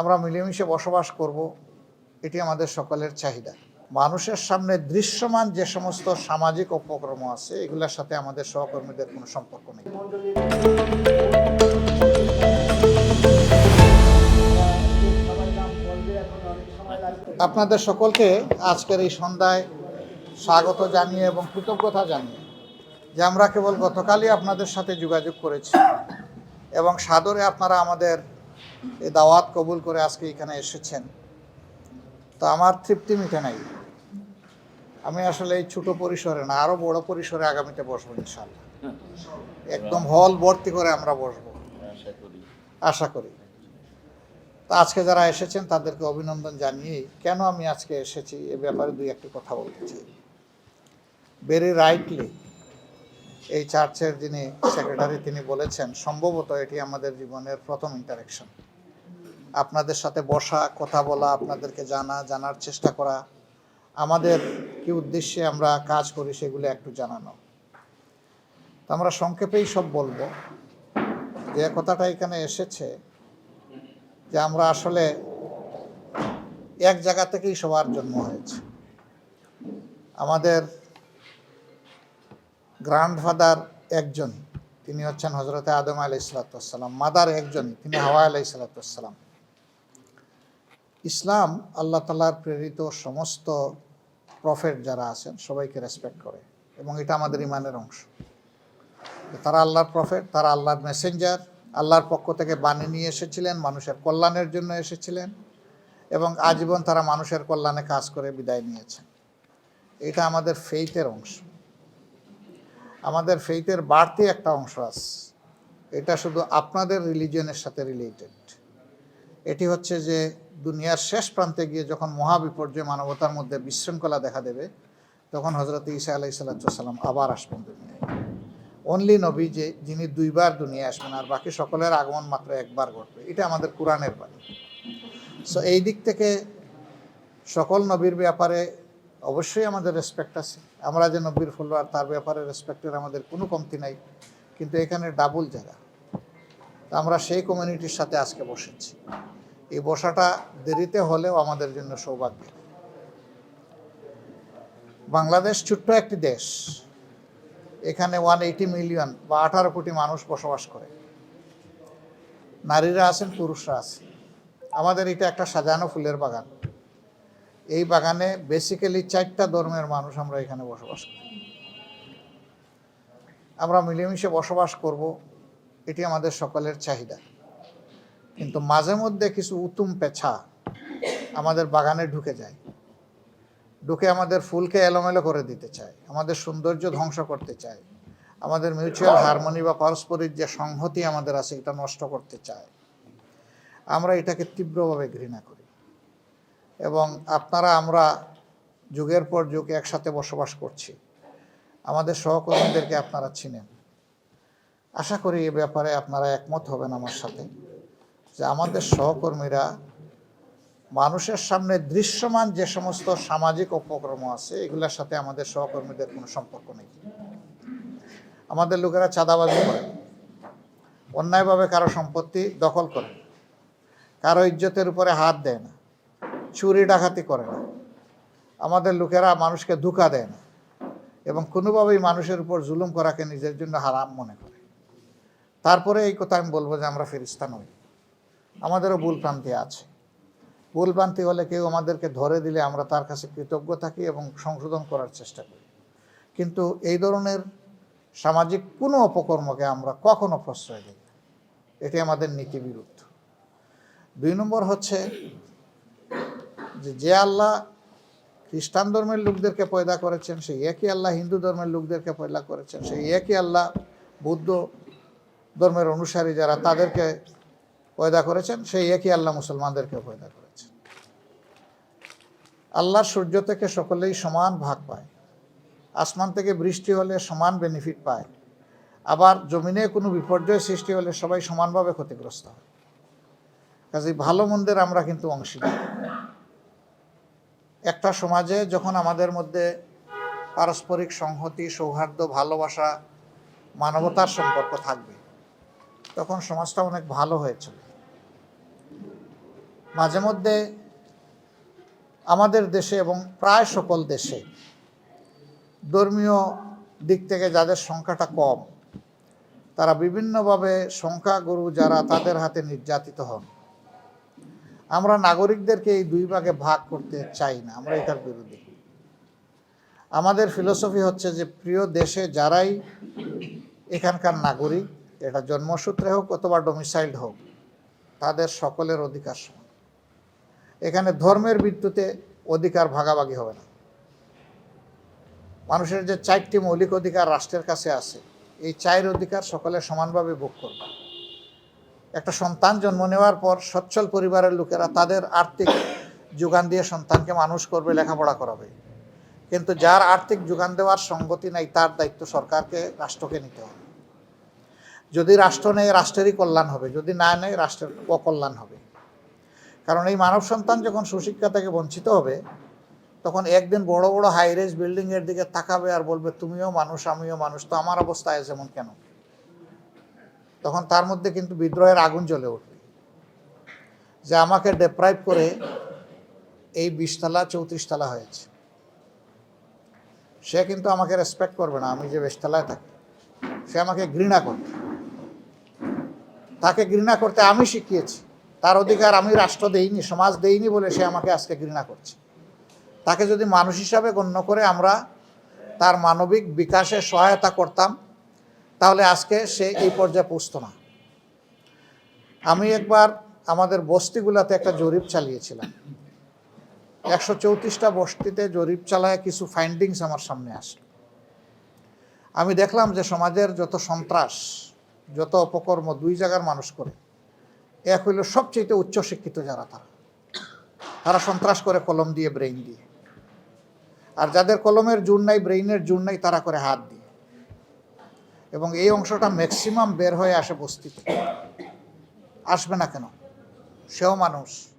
আমরা মিলেমিশে বসবাস করব, এটি আমাদের সকলের চাহিদা। মানুষের সামনে দৃশ্যমান যে সমস্ত সামাজিক উপক্রম আছে, এগুলোর সাথে আমাদের সহকর্মীদের কোনো সম্পর্ক নেই। আপনাদের সকলকে আজকের এই সন্ধ্যায় স্বাগত জানিয়ে এবং কৃতজ্ঞতা জানিয়ে যে আমরা কেবল গতকালই আপনাদের সাথে যোগাযোগ করেছি এবং সাদরে আপনারা আমাদের এই দাওয়াত কবুল করে আজকে এখানে এসেছেন। তো আমার তৃপ্তি মিটে নাই। আমি আসলে এই ছোট পরিসরে না আরও বড় পরিসরে আগামীতে বসবো ইনশাল্লাহ একদম হল ভর্তি করে আমরা বসবো। আশা করি। তা আজকে যারা এসেছেন, তাদেরকে অভিনন্দন জানিয়েই কেন আমি আজকে এসেছি, এ ব্যাপারে দুই একটি কথা বলতে চাই। ভেরি রাইটলি এই চার্চের যিনি সেক্রেটারি তিনি বলেছেন, সম্ভবত এটি আমাদের জীবনের প্রথম ইন্টারেকশন আপনাদের সাথে বসা, কথা বলা, আপনাদেরকে জানা, জানার চেষ্টা করা, আমাদের কি উদ্দেশ্যে আমরা কাজ করি সেগুলো একটু জানানো। আমরা সংক্ষেপেই সব বলব যে কথাটা এখানে এসেছে যে আমরা আসলে এক জায়গা থেকেই সবার জন্ম হয়েছে। আমাদের গ্র্যান্ডফাদার একজন, তিনি হচ্ছেন হজরতে আদম আলাই সালাতাম মাদার একজন, তিনি হাওয়া আলাই সালাতাম ইসলাম আল্লাহ তালার প্রেরিত সমস্ত প্রফেট যারা আছেন, সবাইকে রেসপেক্ট করে এবং এটা আমাদের ইমানের অংশ। তারা আল্লাহর প্রফেট তারা আল্লাহর মেসেঞ্জার আল্লাহর পক্ষ থেকে বাণী নিয়ে এসেছিলেন, মানুষের কল্যাণের জন্য এসেছিলেন এবং আজীবন তারা মানুষের কল্যাণে কাজ করে বিদায় নিয়েছেন। এটা আমাদের ফেইথের অংশ। আমাদের ফেইথের বাড়তি একটা অংশ আছে। এটা শুধু আপনাদের রিলিজিয়নের সাথে রিলেটেড এটি হচ্ছে যে দুনিয়ার শেষ প্রান্তে গিয়ে যখন মহাবিপর্যয় মানবতার মধ্যে বিশৃঙ্খলা দেখা দেবে, তখন হজরত ঈসা আলাই সাল্লাম আবার আসবেন দুনিয়ায়। অনলি নবী যে, যিনি দুইবার দুনিয়ায় আসবেন, আর বাকি সকলের আগমন মাত্র একবার ঘটবে। এটা আমাদের কোরআনের বাণী। সো এই দিক থেকে সকল নবীর ব্যাপারে অবশ্যই আমাদের রেসপেক্ট আছে। আমরা যে নবীর ফলোয়ার তার ব্যাপারে রেসপেক্টের আমাদের কোনো কমতি নাই। কিন্তু এখানে ডাবল জায়গা। আমরা সেই কমিউনিটির সাথে আজকে বসেছি। এই বসাটা দেরিতে হলেও আমাদের জন্য সৌভাগ্য। বাংলাদেশ ছোট্ট একটি দেশ। এখানে ওয়ান এইটি মিলিয়ন বা আঠারো কোটি মানুষ বসবাস করে। নারীরা আছেন, পুরুষরা আছেন। আমাদের এটা একটা সাজানো ফুলের বাগান। এই বাগানে বেসিক্যালি চারটা ধর্মের মানুষ আমরা এখানে বসবাস করি। আমরা মিলেমিশে বসবাস করব, এটি আমাদের সকলের চাহিদা। কিন্তু মাঝে মধ্যে কিছু উতুম পেছা আমাদের বাগানে ঢুকে যায়। ঢুকে আমাদের ফুলকে এলোমেলো করে দিতে চায়, আমাদের সৌন্দর্য ধ্বংস করতে চায়, আমাদের মিউচুয়াল হারমোনি বা পারস্পরিক যে সংহতি আমাদের আছে, এটা নষ্ট করতে চায়। আমরা এটাকে তীব্রভাবে ঘৃণা করি। এবং আপনারা, আমরা যুগের পর যুগ একসাথে বসবাস করছি। আমাদের সহকর্মীদেরকে আপনারা চিনেন। আশা করি এ ব্যাপারে আপনারা একমত হবেন আমার সাথে যে আমাদের সহকর্মীরা মানুষের সামনে দৃশ্যমান যে সমস্ত সামাজিক উপক্রম আছে, এগুলোর সাথে আমাদের সহকর্মীদের কোনো সম্পর্ক নেই। আমাদের লোকেরা চাঁদাবাজি করে, অন্যায়ভাবে কারও সম্পত্তি দখল করে, কারও ইজ্জতের উপরে হাত দেয় না। চুরি ডাকাতি করে না। আমাদের লোকেরা মানুষকে ধোকা দেয় না এবং কোনোভাবেই মানুষের উপর জুলুম করাকে নিজের জন্য হারাম মনে করে। তারপরে এই কথা আমি বলব যে আমরা ফেরিস্তা নই। আমাদেরও ভুল প্রান্তি আছে। ভুল ভ্রান্তি হলে কেউ আমাদেরকে ধরে দিলে আমরা তার কাছে কৃতজ্ঞ থাকি এবং সংশোধন করার চেষ্টা করি। কিন্তু এই ধরনের সামাজিক কোনো অপকর্মকে আমরা কখনো প্রশ্রয় দিই এটি আমাদের নীতি বিরুদ্ধ দুই নম্বর হচ্ছে যে যে আল্লাহ খ্রিস্টান ধর্মের লোকদেরকে পয়দা করেছেন, সেই একই আল্লাহ হিন্দু ধর্মের লোকদেরকে পয়দা করেছেন, সেই একই আল্লাহ বৌদ্ধ ধর্মের অনুসারী যারা তাদেরকে পয়দা করেছেন, সেই একই আল্লাহ মুসলমানদেরকে পয়দা করেছেন। আল্লাহর সূর্য থেকে সকলেই সমান ভাগ পায়। আসমান থেকে বৃষ্টি হলে সমান বেনিফিট পায়। আবার জমিনে কোনো বিপর্যয় সৃষ্টি হলে সবাই সমানভাবে ক্ষতিগ্রস্ত হয়। কাজে ভালো মন্দের আমরা কিন্তু অংশীদার। একটা সমাজে যখন আমাদের মধ্যে পারস্পরিক সংহতি, সৌহার্দ্য, ভালোবাসা, মানবতার সম্পর্ক থাকবে, তখন সমাজটা অনেক ভালো হয়ে চলে। মাঝে মধ্যে আমাদের দেশে এবং প্রায় সকল দেশে ধর্মীয় দিক থেকে যাদের সংখ্যাটা কম, তারা বিভিন্নভাবে সংখ্যাগুরু যারা তাদের হাতে নির্যাতিত হন। আমরা নাগরিকদেরকে এই দুই ভাগে ভাগ করতে চাই না, আমরা এটার বিরোধী আমাদের ফিলোসফি হচ্ছে যে প্রিয় দেশে যারাই এখানকার নাগরিক, এটা জন্মসূত্রে হোক অথবা ডোমিসাইল্ড হোক, তাদের সকলের অধিকার সমান। এখানে ধর্মের ভিত্তিতে অধিকার ভাগাভাগি হবে না। মানুষের যে চারটি মৌলিক অধিকার রাষ্ট্রের কাছে আছে, এই চায়ের অধিকার সকলে সমানভাবে ভোগ করবে। একটা সন্তান জন্ম নেওয়ার পর সচ্ছল পরিবারের লোকেরা তাদের আর্থিক যোগান দিয়ে সন্তানকে মানুষ করবে, লেখাপড়া করাবে। কিন্তু যার আর্থিক যোগান দেওয়ার সঙ্গতি নাই, তার দায়িত্ব সরকারকে, রাষ্ট্রকে নিতে হবে। যদি রাষ্ট্র নেয়, রাষ্ট্রেরই কল্যাণ হবে। যদি না নেয়, রাষ্ট্রের অকল্যাণ হবে। কারণ এই মানব সন্তান যখন সুশিক্ষা থেকে বঞ্চিত হবে, তখন একদিন বড় বড় হাইরেজ বিল্ডিংয়ের দিকে তাকাবে আর বলবে, তুমিও মানুষ, আমিও মানুষ, তো আমার অবস্থায় যেমন কেন? তখন তার মধ্যে কিন্তু বিদ্রোহের আগুন জ্বলে উঠবে যে আমাকে ডেপ্রাইভ করে এই বিশতলা চৌত্রিশ তলা হয়েছে। সে কিন্তু আমাকে রেসপেক্ট করবে না, আমি যে বেশতলায় থাকি। সে আমাকে ঘৃণা করবে। তাকে ঘৃণা করতে আমি শিখিয়েছি। তার অধিকার আমি রাষ্ট্র দেইনি, সমাজ দেইনি বলে সে আমাকে আজকে ঘৃণা করছে। তাকে যদি মানুষ হিসাবে গণ্য করে আমরা তার মানবিক বিকাশে সহায়তা করতাম তাহলে আজকে সে এই পর্যায়ে পৌঁছত না। আমি একবার আমাদের বস্তিগুলাতে একটা জরিপ চালিয়েছিলাম। একশো চৌত্রিশটা বস্তিতে জরিপ চালায় কিছু ফাইন্ডিংস আমার সামনে আসলো আমি দেখলাম যে সমাজের যত সন্ত্রাস, যত অপকর্ম দুই জায়গার মানুষ করে, এক হইল সবচেয়ে উচ্চশিক্ষিত যারা তারা। তারা সন্ত্রাস করে কলম দিয়ে ব্রেইন দিয়ে। আর যাদের কলমের জোর নাই ব্রেইনের জোর নাই, তারা করে হাত দিয়ে। এবং এই অংশটা ম্যাক্সিমাম বের হয়ে আসে বস্তিতে। আসবে না কেন? সেও মানুষ।